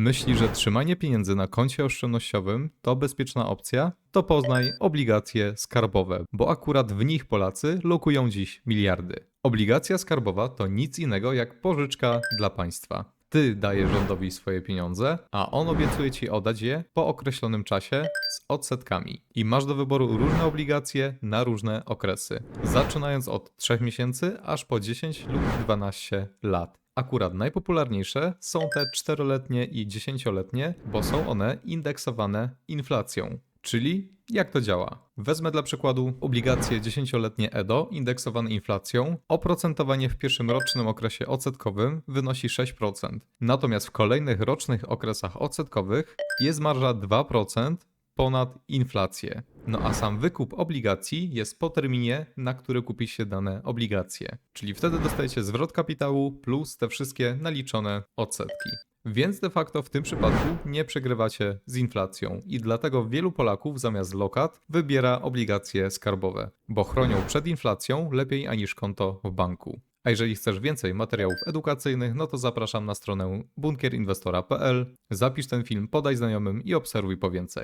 Myśli, że trzymanie pieniędzy na koncie oszczędnościowym to bezpieczna opcja? To poznaj obligacje skarbowe, bo akurat w nich Polacy lokują dziś miliardy. Obligacja skarbowa to nic innego jak pożyczka dla państwa. Ty dajesz rządowi swoje pieniądze, a on obiecuje ci oddać je po określonym czasie z odsetkami. I masz do wyboru różne obligacje na różne okresy, zaczynając od 3 miesięcy aż po 10 lub 12 lat. Akurat najpopularniejsze są te 4-letnie i 10-letnie, bo są one indeksowane inflacją. Czyli jak to działa? Wezmę dla przykładu obligacje 10-letnie EDO indeksowane inflacją. Oprocentowanie w pierwszym rocznym okresie odsetkowym wynosi 6%. Natomiast w kolejnych rocznych okresach odsetkowych jest marża 2% ponad inflację. No a sam wykup obligacji jest po terminie, na który kupi się dane obligacje. Czyli wtedy dostajecie zwrot kapitału plus te wszystkie naliczone odsetki. Więc de facto w tym przypadku nie przegrywacie z inflacją i dlatego wielu Polaków zamiast lokat wybiera obligacje skarbowe, bo chronią przed inflacją lepiej aniż konto w banku. A jeżeli chcesz więcej materiałów edukacyjnych, no to zapraszam na stronę bunkierinwestora.pl. Zapisz ten film, podaj znajomym i obserwuj po więcej.